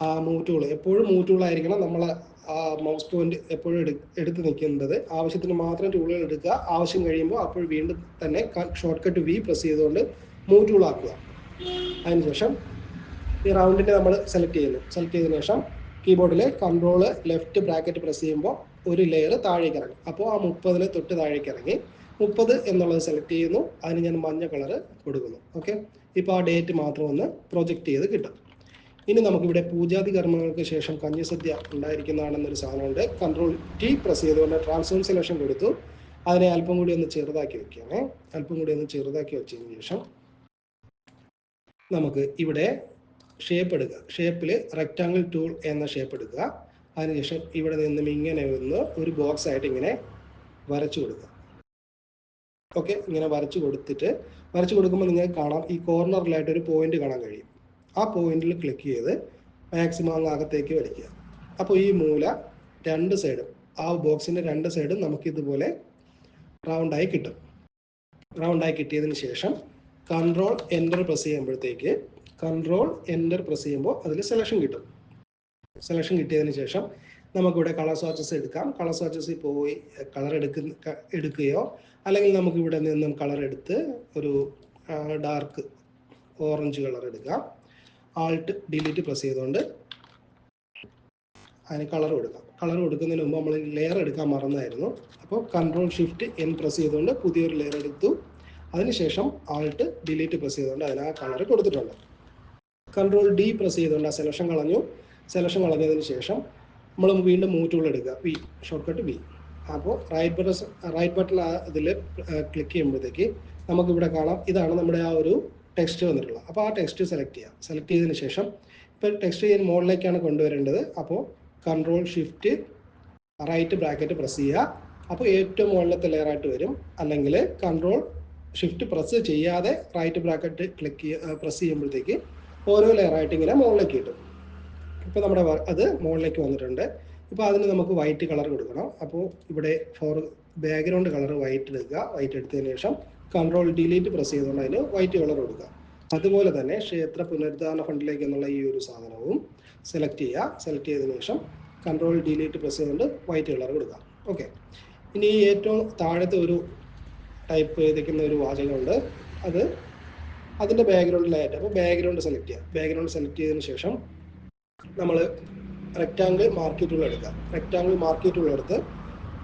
Speaker 1: ആ മൂവ് ടൂൾ എപ്പോഴും ആയിരിക്കണം നമ്മൾ മൗസ് പോയിന്റ് എപ്പോഴും എടു എടുത്ത് നിൽക്കുന്നത് ആവശ്യത്തിന് മാത്രം ടൂളുകൾ എടുക്കുക. ആവശ്യം കഴിയുമ്പോൾ അപ്പോൾ വീണ്ടും തന്നെ ഷോർട്ട് കട്ട് വി പ്രസ് ചെയ്തുകൊണ്ട് മൂവ് ടൂൾ ആക്കുക അതിനുശേഷം ഈ റൗണ്ടിനെ നമ്മൾ സെലക്ട് ചെയ്യുന്നു. സെലക്ട് ചെയ്തതിനു ശേഷം കീബോർഡിൽ കൺട്രോൾ ലെഫ്റ്റ് ബ്രാക്കറ്റ് പ്രസ് ചെയ്യുമ്പോൾ ഒരു ലെയർ താഴേക്ക് ഇറങ്ങും. അപ്പോൾ ആ മുപ്പതിൽ തൊട്ട് താഴേക്ക് ഇറങ്ങി. മുപ്പത് എന്നുള്ളത് സെലക്ട് ചെയ്യുന്നു. അതിന് ഞാൻ മഞ്ഞ കളർ കൊടുക്കുന്നു. ഓക്കെ ഇപ്പോൾ ആ ഡേറ്റ് മാത്രം ഒന്ന് പ്രൊജക്റ്റ് ചെയ്ത് കിട്ടും. ഇനി നമുക്കിവിടെ പൂജാതി കർമ്മങ്ങൾക്ക് ശേഷം കഞ്ഞിസദ്യ ഉണ്ടായിരിക്കുന്നതാണെന്നൊരു സാധനമുണ്ട്. കൺട്രോൾ ടി പ്രസ് ചെയ്തുകൊണ്ട് ട്രാൻസ്ഫോം സെലക്ഷൻ കൊടുത്തു. അതിനെ അല്പം കൂടി ഒന്ന് ചെറുതാക്കി വെക്കുകയാണേ. അല്പം കൂടി ഒന്ന് ചെറുതാക്കി വെച്ചതിന് ശേഷം നമുക്ക് ഇവിടെ ഷേപ്പ് എടുക്കുക ഷേപ്പിൽ റെക്റ്റാങ്കിൾ ടൂൾ എന്ന ഷേപ്പ് എടുക്കുക. അതിനുശേഷം ഇവിടെ നിന്നും ഇങ്ങനെ ഒന്ന് ഒരു ബോക്സ് ആയിട്ട് ഇങ്ങനെ വരച്ചു കൊടുക്കുക. ഓക്കെ ഇങ്ങനെ വരച്ചു കൊടുത്തിട്ട് വരച്ചു കൊടുക്കുമ്പോൾ നിങ്ങൾക്ക് കാണാം ഈ കോർണറിലായിട്ട് ഒരു പോയിന്റ് കാണാൻ കഴിയും. ആ പോയിന്റിൽ ക്ലിക്ക് ചെയ്ത് മാക്സിമം അങ്ങ് അകത്തേക്ക് വലിക്കുക. അപ്പോൾ ഈ മൂല രണ്ട് സൈഡും ആ ബോക്സിന്റെ രണ്ട് സൈഡും നമുക്ക് ഇതുപോലെ റൗണ്ടായി കിട്ടും. റൗണ്ടായി കിട്ടിയതിന് ശേഷം കൺട്രോൾ എന്റർ പ്രസ് ചെയ്യുമ്പോഴത്തേക്ക് കൺട്രോൾ എന്റർ പ്രസ് ചെയ്യുമ്പോൾ അതിൽ സെലക്ഷൻ കിട്ടും. സെലക്ഷൻ കിട്ടിയതിന് ശേഷം നമുക്കിവിടെ കളർ സ്വാച്ചസ് എടുക്കാം. കളർ സ്വാച്ചസിൽ പോയി കളർ എടുക്കുന്ന എടുക്കുകയോ അല്ലെങ്കിൽ നമുക്ക് ഇവിടെ നിന്നും കളർ എടുത്ത് ഒരു ഡാർക്ക് ഓറഞ്ച് കളർ എടുക്കാം. ആൾട്ട് ഡിലീറ്റ് പ്രസ് ചെയ്തുകൊണ്ട് അതിന് കളർ കൊടുക്കാം. കളർ കൊടുക്കുന്നതിന് മുമ്പ് നമ്മൾ ലെയർ എടുക്കാൻ മറന്നായിരുന്നു. അപ്പോൾ കൺട്രോൾ ഷിഫ്റ്റ് എൻ പ്രസ് ചെയ്തുകൊണ്ട് പുതിയൊരു ലെയർ എടുത്തു. അതിനുശേഷം ആൾട്ട് ഡിലീറ്റ് പ്രസ് ചെയ്തുകൊണ്ട് അതിന് ആ കളർ കൊടുത്തിട്ടുണ്ട്. കൺട്രോൾ ഡി പ്രസ് ചെയ്തുകൊണ്ട് ആ സെലക്ഷൻ കളഞ്ഞു. സെലക്ഷൻ കളഞ്ഞതിന് ശേഷം നമ്മൾ വീണ്ടും ടൂൾ എടുക്കുക. വി ഷോർട്ട് കട്ട് വി അപ്പോൾ റൈറ്റ് ബട്ടൺ റൈറ്റ് ബട്ടൺ ഇതിൽ ക്ലിക്ക് ചെയ്യുമ്പോഴത്തേക്ക് നമുക്കിവിടെ കാണാം. ഇതാണ് നമ്മുടെ ആ ഒരു ടെക്സ്റ്റ് വന്നിട്ടുള്ളത്. അപ്പോൾ ആ ടെക്സ്റ്റ് സെലക്ട് ചെയ്യാം. സെലക്ട് ചെയ്തതിന് ശേഷം ഇപ്പോൾ ടെക്സ്റ്റ് ചെയ്യാൻ മുകളിലേക്കാണ് കൊണ്ടുവരേണ്ടത്. അപ്പോൾ control shift right bracket press ചെയ്യുക. അപ്പോൾ ഏറ്റവും മുകളിലത്തെ ലെയറായിട്ട് വരും. അല്ലെങ്കിൽ കൺട്രോൾ ഷിഫ്റ്റ് പ്രസ് ചെയ്യാതെ റൈറ്റ് ബ്രാക്കറ്റ് ക്ലിക്ക് ചെയ്യുക പ്രസ് ചെയ്യുമ്പോഴത്തേക്ക് ഓരോ ലെയറായിട്ട് ഇങ്ങനെ മുകളിലേക്ക് കിട്ടും ഇപ്പോൾ നമ്മുടെ അത് മുകളിലേക്ക് വന്നിട്ടുണ്ട്. ഇപ്പോൾ അതിന് നമുക്ക് വൈറ്റ് കളർ കൊടുക്കണം. അപ്പോൾ ഇവിടെ ഫോർ ബാക്ക്ഗ്രൗണ്ട് കളർ വൈറ്റ് എടുക്കുക വൈറ്റ് എടുത്തതിന് ശേഷം കൺട്രോൾ ഡിലീറ്റ് പ്രസ് ചെയ്തുകൊണ്ട് അതിന് വൈറ്റ് കളർ കൊടുക്കുക. അതുപോലെ തന്നെ ക്ഷേത്ര പുനരുദ്ധാരണ ഫണ്ടിലേക്ക് എന്നുള്ള ഈ ഒരു സാധനവും സെലക്ട് ചെയ്യുക. സെലക്ട് ചെയ്തതിനു ശേഷം കൺട്രോൾ ഡിലീറ്റ് പ്രസ് ചെയ്തുകൊണ്ട് വൈറ്റ് കളർ കൊടുക്കുക. ഓക്കെ ഇനി ഏറ്റവും താഴത്തെ ഒരു ടൈപ്പ് ചെയ്തിരിക്കുന്ന ഒരു വാചകമുണ്ട്. അത് അതിന്റെ ബാക്ക്ഗ്രൗണ്ടിലായിട്ട് അപ്പോൾ ബാക്ക്ഗ്രൗണ്ട് സെലക്ട് ചെയ്യുക. ബാക്ക്ഗ്രൗണ്ട് സെലക്ട് ചെയ്തതിന് ശേഷം നമ്മൾ റെക്റ്റാങ്കിൾ മാർക്ക് എടുക്കുക. റെക്റ്റാങ്കിൾ മാർക്ക് ടൂൾ എടുത്ത്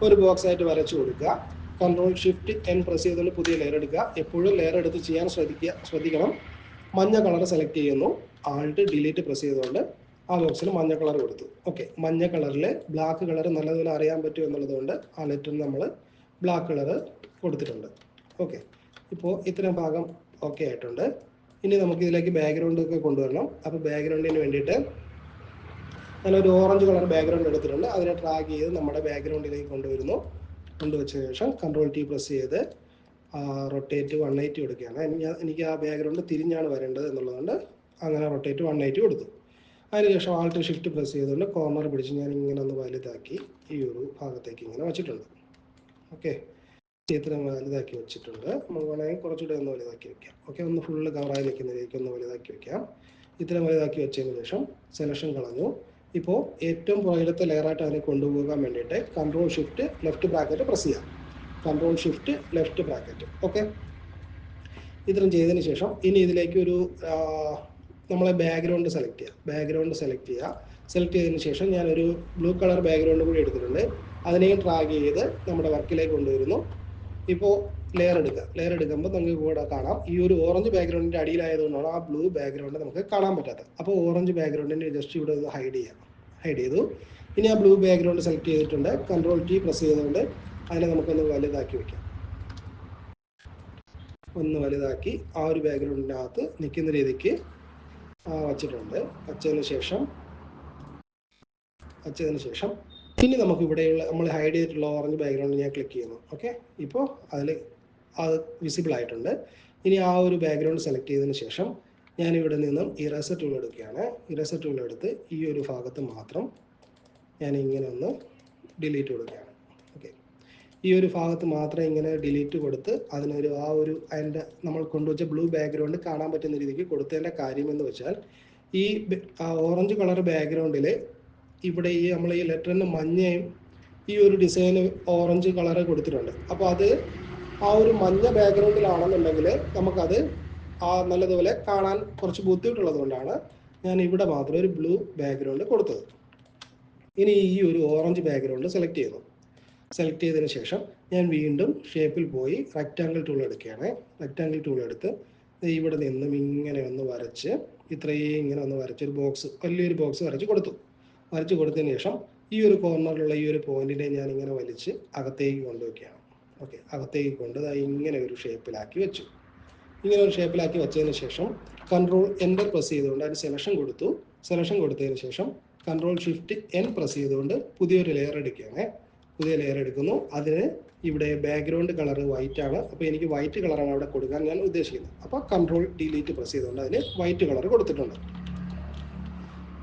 Speaker 1: ഒരു ബോക്സ് ആയിട്ട് വരച്ചു കൊടുക്കുക. കൺട്രോൾ ഷിഫ്റ്റ് എൻ പ്രസ് ചെയ്തുകൊണ്ട് പുതിയ ലെയർ എടുക്കുക. എപ്പോഴും ലെയർ എടുത്ത് ചെയ്യാൻ ശ്രദ്ധിക്കുക ശ്രദ്ധിക്കണം. മഞ്ഞ കളർ സെലക്ട് ചെയ്യുന്നു. ആൾട്ട് ഡിലീറ്റ് പ്രസ് ചെയ്തുകൊണ്ട് ആ ബോക്സിൽ മഞ്ഞ കളർ കൊടുത്തു. ഓക്കെ മഞ്ഞ കളറിൽ ബ്ലാക്ക് കളർ നല്ലതുപോലെ അറിയാൻ പറ്റും എന്നുള്ളത് കൊണ്ട് ആ ലെറ്ററിൽ നമ്മൾ ബ്ലാക്ക് കളർ കൊടുത്തിട്ടുണ്ട്. ഓക്കെ ഇപ്പോൾ ഇത്രയും ഭാഗം ഓക്കെ ആയിട്ടുണ്ട്. ഇനി നമുക്ക് ഇതിലേക്ക് ബാക്ക്ഗ്രൗണ്ട് ഒക്കെ കൊണ്ടുവരണം. അപ്പോൾ ബാക്ക്ഗ്രൗണ്ടിന് വേണ്ടിയിട്ട് ഞാനൊരു ഓറഞ്ച് കളർ ബാക്ക്ഗ്രൗണ്ട് എടുത്തിട്ടുണ്ട്. അതിനെ ട്രാക്ക് ചെയ്ത് നമ്മുടെ ബാക്ക്ഗ്രൗണ്ടിലേക്ക് കൊണ്ടുവരുന്നു. കൊണ്ടുവച്ച ശേഷം കൺട്രോൾ ടി പ്രസ് ചെയ്ത് റൊട്ടേറ്റ് വൺ എയ്റ്റി കൊടുക്കുകയാണ്. എനിക്ക് ആ ബാക്ക്ഗ്രൗണ്ട് തിരിഞ്ഞാണ് വരേണ്ടത് എന്നുള്ളതുകൊണ്ട് അങ്ങനെ റൊട്ടേറ്റ് വൺ എയ്റ്റി കൊടുത്തു. അതിനുശേഷം ആൾട്ട് ഷിഫ്റ്റ് പ്രസ് ചെയ്തുകൊണ്ട് കോർണർ പിടിച്ച് ഞാൻ ഇങ്ങനെ ഒന്ന് വലുതാക്കി ഈ ഒരു ഭാഗത്തേക്ക് ഇങ്ങനെ വെച്ചിട്ടുണ്ട്. ഓക്കെ ഇത്ര വലുതാക്കി വെച്ചിട്ടുണ്ട്. നമുക്ക് വേണമെങ്കിൽ കുറച്ചുകൂടെ ഒന്ന് വലുതാക്കി വെക്കാം. ഓക്കെ ഒന്ന് ഫുള്ള് കവറായി നിൽക്കുന്നതിലേക്ക് ഒന്ന് വലുതാക്കി വെക്കാം. ഇത്ര വലുതാക്കി വെച്ചതിന് ശേഷം സെലക്ഷൻ കളഞ്ഞു. ഇപ്പോൾ ഏറ്റവും പുറകിലത്തെ ലെയറായിട്ട് അതിനെ കൊണ്ടുപോകാൻ വേണ്ടിയിട്ട് control shift left bracket press ചെയ്യാം. Control shift left bracket okay ഇത്രയും ചെയ്തതിന് ശേഷം ഇനി ഇതിലേക്ക് ഒരു നമ്മളെ ബാക്ക്ഗ്രൗണ്ട് സെലക്ട് ചെയ്യുക ബാക്ക്ഗ്രൗണ്ട് സെലക്ട് ചെയ്യുക സെലക്ട് ചെയ്തതിന് ശേഷം ഞാനൊരു ബ്ലൂ കളർ ബാക്ക്ഗ്രൗണ്ട് കൂടി എടുത്തിട്ടുണ്ട്. അതിനെയും ട്രാക്ക് ചെയ്ത് നമ്മുടെ വർക്കിലേക്ക് കൊണ്ടുവരുന്നു. ഇപ്പോൾ ലെയർ എടുക്കുക. ലെയർ എടുക്കുമ്പോൾ നമുക്ക് ഇവിടെ കാണാം. ഈ ഒരു ഓറഞ്ച് ബാക്ക്ഗ്രൗണ്ടിന്റെ അടിയിലായതുകൊണ്ടാണ് ആ ബ്ലൂ ബാക്ക്ഗ്രൗണ്ട് നമുക്ക് കാണാൻ പറ്റാത്തത്. അപ്പോൾ ഓറഞ്ച് ബാക്ക്ഗ്രൗണ്ടിനെ ജസ്റ്റ് ഇവിടെ ഒന്ന് ഹൈഡ് ചെയ്യാം. ഹൈഡ് ചെയ്തു. ഇനി ആ ബ്ലൂ ബാക്ക്ഗ്രൗണ്ട് സെലക്ട് ചെയ്തിട്ടുണ്ട്. കൺട്രോൾ ടി പ്രസ് ചെയ്തുകൊണ്ട് അതിനെ നമുക്കൊന്ന് വലുതാക്കി വെക്കാം. ഒന്ന് വലുതാക്കി ആ ഒരു ബാക്ക്ഗ്രൗണ്ടിന്റെ അകത്ത് നിൽക്കുന്ന രീതിക്ക് വച്ചിട്ടുണ്ട്. വച്ചതിന് ശേഷം വച്ചതിന് ശേഷം ഇനി നമുക്ക് ഇവിടെയുള്ള നമ്മൾ ഹൈഡ് ചെയ്തിട്ടുള്ള ഓറഞ്ച് ബാക്ക്ഗ്രൗണ്ട് ഞാൻ ക്ലിക്ക് ചെയ്യുന്നു. ഓക്കെ ഇപ്പോൾ അതിൽ അത് വിസിബിൾ ആയിട്ടുണ്ട്. ഇനി ആ ഒരു ബാക്ക്ഗ്രൗണ്ട് സെലക്ട് ചെയ്തതിന് ശേഷം ഞാൻ ഇവിടെ നിന്നും ഇറേസർ ടൂൾ എടുക്കുകയാണ്. ഇറേസർ ടൂൾ എടുത്ത് ഈ ഒരു ഭാഗത്ത് മാത്രം ഞാൻ ഇങ്ങനെ ഒന്ന് ഡിലീറ്റ് കൊടുക്കുകയാണ്. ഓക്കെ ഈ ഒരു ഭാഗത്ത് മാത്രം ഇങ്ങനെ ഡിലീറ്റ് കൊടുത്ത് അതിനൊരു ആ ഒരു അതിന്റെ നമ്മൾ കൊണ്ടുവച്ച ബ്ലൂ ബാക്ക്ഗ്രൗണ്ട് കാണാൻ പറ്റുന്ന രീതിക്ക് കൊടുത്തതിന്റെ കാര്യം എന്ന് വെച്ചാൽ ഈ ഓറഞ്ച് കളർ ബാക്ക്ഗ്രൗണ്ടിൽ ഇവിടെ ഈ നമ്മൾ ഈ ലെറ്ററിന് മഞ്ഞയും ഈ ഒരു ഡിസൈന് ഓറഞ്ച് കളർ കൊടുത്തിട്ടുണ്ട്. അപ്പോൾ അത് ആ ഒരു മഞ്ഞ ബാക്ക്ഗ്രൗണ്ടിലാണെന്നുണ്ടെങ്കിൽ നമുക്കത് ആ നല്ലതുപോലെ കാണാൻ കുറച്ച് ബുദ്ധിമുട്ടുള്ളത് കൊണ്ടാണ് ഞാൻ ഇവിടെ മാത്രം ഒരു ബ്ലൂ ബാക്ക്ഗ്രൗണ്ട് കൊടുത്തത്. ഇനി ഈ ഒരു ഓറഞ്ച് ബാക്ക്ഗ്രൗണ്ട് സെലക്ട് ചെയ്തു സെലക്ട് ചെയ്തതിന് ശേഷം ഞാൻ വീണ്ടും ഷേപ്പിൽ പോയി റെക്റ്റാങ്കിൾ ടൂൾ എടുക്കുകയാണ്. റെക്റ്റാങ്കിൾ ടൂൾ എടുത്ത് ഇവിടെ നിന്നും ഇങ്ങനെ ഒന്ന് വരച്ച് ഇത്രയും ഇങ്ങനെ ഒന്ന് വരച്ച് ഒരു ബോക്സ് വലിയൊരു ബോക്സ് വരച്ച് കൊടുത്തു. വരച്ച് കൊടുത്തതിന് ശേഷം ഈ ഒരു കോർണറിലുള്ള ഈ ഒരു പോയിന്റിനെ ഞാൻ ഇങ്ങനെ വലിച്ച് അകത്തേക്ക് കൊണ്ടുവയ്ക്കുകയാണ്. ഓക്കെ അകത്തേക്ക് കൊണ്ട് ഇങ്ങനെ ഒരു ഷേപ്പിലാക്കി വെച്ചു. ഇങ്ങനെ ഒരു ഷേപ്പിലാക്കി വെച്ചതിന് ശേഷം കൺട്രോൾ എന്റർ പ്രസ് ചെയ്തുകൊണ്ട് അതിന് സെലക്ഷൻ കൊടുത്തു. സെലക്ഷൻ കൊടുത്തതിന് ശേഷം കൺട്രോൾ ഷിഫ്റ്റ് എൻ പ്രസ് ചെയ്തുകൊണ്ട് പുതിയൊരു ലെയർ എടുക്കുകയാണ്. പുതിയ ലെയർ എടുക്കുന്നു. അതിന് ഇവിടെ ബാക്ക്ഗ്രൗണ്ട് കളർ വൈറ്റ് ആണ്. അപ്പോൾ എനിക്ക് വൈറ്റ് കളറാണ് അവിടെ കൊടുക്കാൻ ഞാൻ ഉദ്ദേശിക്കുന്നത്. അപ്പോൾ കൺട്രോൾ ഡിലീറ്റ് പ്രസ് ചെയ്തുകൊണ്ട് അതിന് വൈറ്റ് കളർ കൊടുത്തിട്ടുണ്ട്.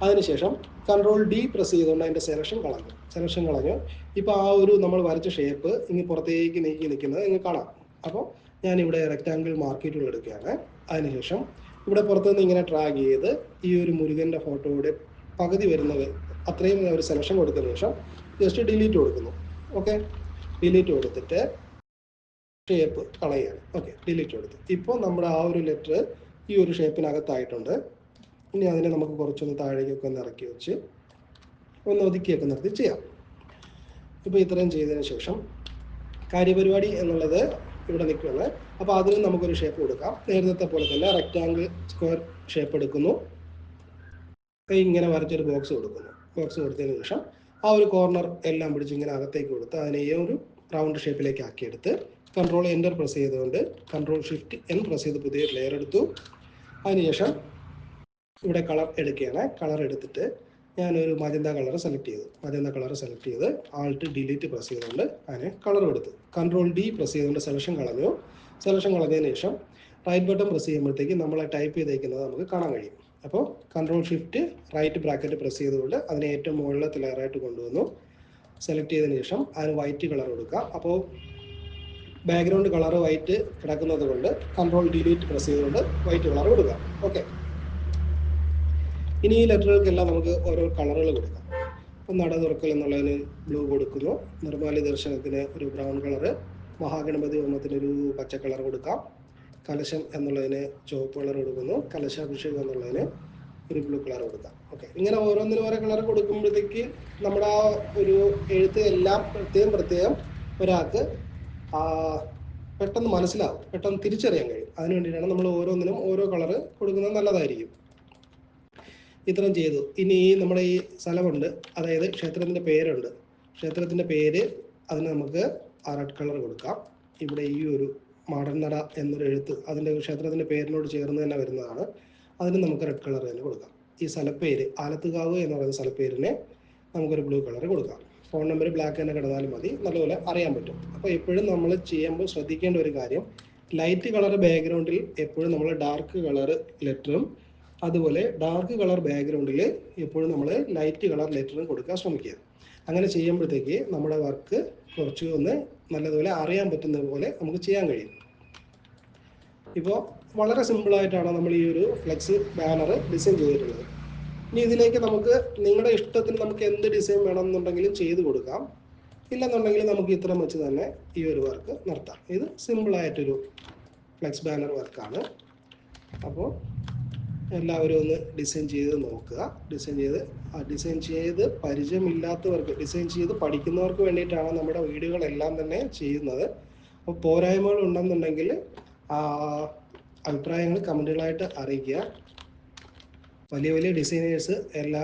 Speaker 1: അതിനുശേഷം കൺട്രോൾ ഡി പ്രസ് ചെയ്തുകൊണ്ട് അതിന്റെ സെലക്ഷൻ കളഞ്ഞു. സെലക്ഷൻ കളഞ്ഞു. ഇപ്പോൾ ആ ഒരു നമ്മൾ വരച്ച ഷേപ്പ് ഇനി പുറത്തേക്ക് നീക്കി നിൽക്കുന്നത് നിങ്ങൾക്ക് കാണാം. അപ്പോൾ ഞാനിവിടെ റെക്റ്റാങ്കിൾ മാർക്കറ്റുകൾ എടുക്കുകയാണ്. അതിനുശേഷം ഇവിടെ പുറത്തുനിന്ന് ഇങ്ങനെ ട്രാഗ് ചെയ്ത് ഈ ഒരു മുരുകന്റെ ഫോട്ടോയുടെ പകുതി വരുന്നത് അത്രയും ഒരു സെലക്ഷൻ കൊടുത്തതിന് ശേഷം ജസ്റ്റ് ഡിലീറ്റ് കൊടുക്കുന്നു. ഓക്കെ ഡിലീറ്റ് കൊടുത്തിട്ട് ഷേപ്പ് കളയുകയാണ്. ഓക്കെ ഡിലീറ്റ് കൊടുത്തു. ഇപ്പോൾ നമ്മുടെ ആ ഒരു ലെറ്റർ ഈ ഒരു ഷേപ്പിനകത്തായിട്ടുണ്ട് ഇനി അതിനെ നമുക്ക് കുറച്ചൊന്ന് താഴേക്കൊക്കെ ഒന്ന് ഇറക്കി വെച്ച് ഒന്ന് ഒതുക്കിയൊക്കെ നിർത്തി ചെയ്യാം. ഇപ്പോൾ ഇത്രയും ചെയ്തതിന് ശേഷം കാര്യപരിപാടി എന്നുള്ളത് ഇവിടെ നിൽക്കുകയാണ്. അപ്പോൾ അതിന് നമുക്കൊരു ഷേപ്പ് കൊടുക്കാം. നേരത്തെ പോലെ തന്നെ റെക്റ്റാങ്കിൾ സ്ക്വയർ ഷേപ്പ് എടുക്കുന്നു. ഇങ്ങനെ വരച്ചൊരു ബോക്സ് കൊടുക്കുന്നു. ബോക്സ് കൊടുത്തതിന് ശേഷം ആ ഒരു കോർണർ എല്ലാം പിടിച്ച് ഇങ്ങനെ അകത്തേക്ക് കൊടുത്ത് അതിനെ ഒരു റൗണ്ട് ഷേപ്പിലേക്ക് ആക്കിയെടുത്ത് കൺട്രോൾ എന്റർ പ്രസ് ചെയ്തുകൊണ്ട് കൺട്രോൾ ഷിഫ്റ്റ് എൻ പ്രസ് ചെയ്ത് പുതിയൊരു ലെയർ എടുത്തു. അതിനുശേഷം ഇവിടെ കളർ എടുക്കുകയാണ്. കളർ എടുത്തിട്ട് ഞാനൊരു മജന്ത കളർ സെലക്ട് ചെയ്തു. മജന്ത കളർ സെലക്ട് ചെയ്ത് ആൾട്ട് ഡിലീറ്റ് പ്രസ് ചെയ്തുകൊണ്ട് അതിന് കളർ കൊടുത്തു കൺട്രോൾ ഡി പ്രസ് ചെയ്തുകൊണ്ട് സെലക്ഷൻ കളഞ്ഞു. സെലക്ഷൻ കളഞ്ഞതിന് ശേഷം റൈറ്റ് ബട്ടൺ പ്രസ് ചെയ്യുമ്പോഴത്തേക്ക് നമ്മൾ ടൈപ്പ് ചെയ്തേക്കുന്നത് നമുക്ക് കാണാൻ കഴിയും. അപ്പോൾ control shift right bracket press ചെയ്തുകൊണ്ട് അതിനെ ഏറ്റവും മുകളിലത്തെ ലെയറായിട്ട് കൊണ്ടുവന്നു. സെലക്ട് ചെയ്തതിന് ശേഷം അതിന് വൈറ്റ് കളർ കൊടുക്കുക. അപ്പോൾ ബാക്ക്ഗ്രൗണ്ട് കളർ വൈറ്റ് കിടക്കുന്നത് കൊണ്ട് കൺട്രോൾ ഡിലീറ്റ് പ്രസ് ചെയ്തുകൊണ്ട് വൈറ്റ് കളർ കൊടുക്കുക. ഓക്കെ ഇനി ഈ ലെറ്ററുകൾക്കെല്ലാം നമുക്ക് ഓരോ കളറുകൾ കൊടുക്കാം. അപ്പം നട തുറക്കൽ എന്നുള്ളതിന് ബ്ലൂ കൊടുക്കുന്നു. നിർമ്മാല്യ ദർശനത്തിന് ഒരു ബ്രൗൺ കളറ് മഹാഗണപതി ഹോമത്തിന് ഒരു പച്ച കളർ കൊടുക്കാം. കലശം എന്നുള്ളതിന് ചുവപ്പ് കളർ കൊടുക്കുന്നു. കലശാഭിഷേകം എന്നുള്ളതിന് ഒരു ബ്ലൂ കളർ കൊടുക്കാം. ഓക്കെ ഇങ്ങനെ ഓരോന്നിനും ഓരോ കളർ കൊടുക്കുമ്പോഴത്തേക്ക് നമ്മുടെ ആ ഒരു എഴുത്ത് എല്ലാം പ്രത്യേകം പ്രത്യേകം ഒരാൾക്ക് പെട്ടെന്ന് മനസ്സിലാവും പെട്ടെന്ന് തിരിച്ചറിയാൻ കഴിയും. അതിനു വേണ്ടിയിട്ടാണ് നമ്മൾ ഓരോന്നിനും ഓരോ കളർ കൊടുക്കുന്നത് നല്ലതായിരിക്കും. ഇത്രയും ചെയ്തു. ഇനി ഈ നമ്മുടെ ഈ സ്ഥലമുണ്ട്. അതായത് ക്ഷേത്രത്തിന്റെ പേരുണ്ട്. ക്ഷേത്രത്തിന്റെ പേര് അതിന് നമുക്ക് ആ റെഡ് കളർ കൊടുക്കാം. ഇവിടെ ഈ ഒരു മാടൻ നട എന്നൊരു എഴുത്ത് അതിന്റെ ക്ഷേത്രത്തിന്റെ പേരിനോട് ചേർന്ന് തന്നെ വരുന്നതാണ്. അതിന് നമുക്ക് റെഡ് കളർ തന്നെ കൊടുക്കാം. ഈ സ്ഥലപ്പേര് ആലത്തുകാവ് എന്ന് പറയുന്ന സ്ഥലപ്പേരിന് നമുക്കൊരു ബ്ലൂ കളർ കൊടുക്കാം. ഫോൺ നമ്പർ ബ്ലാക്ക് തന്നെ കിടന്നാലും മതി. നല്ലപോലെ അറിയാൻ പറ്റും. അപ്പോൾ എപ്പോഴും നമ്മൾ ചെയ്യുമ്പോൾ ശ്രദ്ധിക്കേണ്ട ഒരു കാര്യം ലൈറ്റ് കളർ ബാക്ക്ഗ്രൗണ്ടിൽ എപ്പോഴും നമ്മൾ ഡാർക്ക് കളർ ലെറ്ററും അതുപോലെ ഡാർക്ക് കളർ ബാക്ക്ഗ്രൗണ്ടിൽ എപ്പോഴും നമ്മൾ ലൈറ്റ് കളർ ലെറ്ററും കൊടുക്കാൻ ശ്രമിക്കുക. അങ്ങനെ ചെയ്യുമ്പോഴത്തേക്ക് നമ്മുടെ വർക്ക് കുറച്ച് ഒന്ന് നല്ലതുപോലെ അറിയാൻ പറ്റുന്ന പോലെ നമുക്ക് ചെയ്യാൻ കഴിയും. ഇപ്പോൾ വളരെ സിമ്പിളായിട്ടാണ് നമ്മൾ ഈ ഒരു ഫ്ലെക്സ് ബാനർ ഡിസൈൻ ചെയ്തിട്ടുള്ളത്. ഇനി ഇതിലേക്ക് നമുക്ക് നിങ്ങളുടെ ഇഷ്ടത്തിന് നമുക്ക് എന്ത് ഡിസൈൻ വേണമെന്നുണ്ടെങ്കിലും ചെയ്ത് കൊടുക്കാം. ഇല്ലെന്നുണ്ടെങ്കിൽ നമുക്ക് ഇത്രയും വെച്ച് തന്നെ ഈ ഒരു വർക്ക് നിർത്താം. ഇത് സിമ്പിളായിട്ടൊരു ഫ്ലെക്സ് ബാനർ വർക്കാണ് അപ്പോൾ എല്ലാവരും ഒന്ന് ഡിസൈൻ ചെയ്ത് നോക്കുക. ഡിസൈൻ ചെയ്ത് ഡിസൈൻ ചെയ്ത് പരിചയമില്ലാത്തവർക്ക് ഡിസൈൻ ചെയ്ത് പഠിക്കുന്നവർക്ക് വേണ്ടിയിട്ടാണ് നമ്മുടെ വീടുകളെല്ലാം തന്നെ ചെയ്യുന്നത്. അപ്പോൾ പോരായ്മകൾ ഉണ്ടെന്നുണ്ടെങ്കിൽ അഭിപ്രായങ്ങൾ കമന്റുകളായിട്ട് അറിയിക്കുക. വലിയ വലിയ ഡിസൈനേഴ്സ് എല്ലാ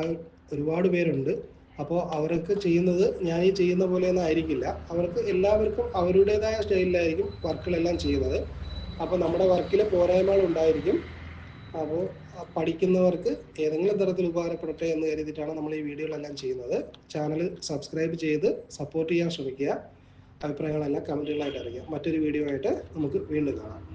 Speaker 1: ഒരുപാട് പേരുണ്ട്. അപ്പോൾ അവർക്ക് ചെയ്യുന്നത് ഞാൻ ഈ ചെയ്യുന്ന പോലെയൊന്നും ആയിരിക്കില്ല. അവർക്ക് എല്ലാവർക്കും അവരുടേതായ സ്റ്റൈലിലായിരിക്കും വർക്കുകളെല്ലാം ചെയ്യുന്നത്. അപ്പോൾ നമ്മുടെ വർക്കിൽ പോരായ്മകൾ ഉണ്ടായിരിക്കും. അപ്പോൾ പഠിക്കുന്നവർക്ക് ഏതെങ്കിലും തരത്തിൽ ഉപകാരപ്പെടട്ടെ എന്ന് കരുതിയിട്ടാണ് നമ്മൾ ഈ വീഡിയോകളെല്ലാം ചെയ്യുന്നത്. ചാനൽ സബ്സ്ക്രൈബ് ചെയ്ത് സപ്പോർട്ട് ചെയ്യാൻ ശ്രമിക്കുക. അഭിപ്രായങ്ങളെല്ലാം കമന്റുകളായിട്ട് അറിയിക്കുക. മറ്റൊരു വീഡിയോ ആയിട്ട് നമുക്ക് വീണ്ടും കാണാം.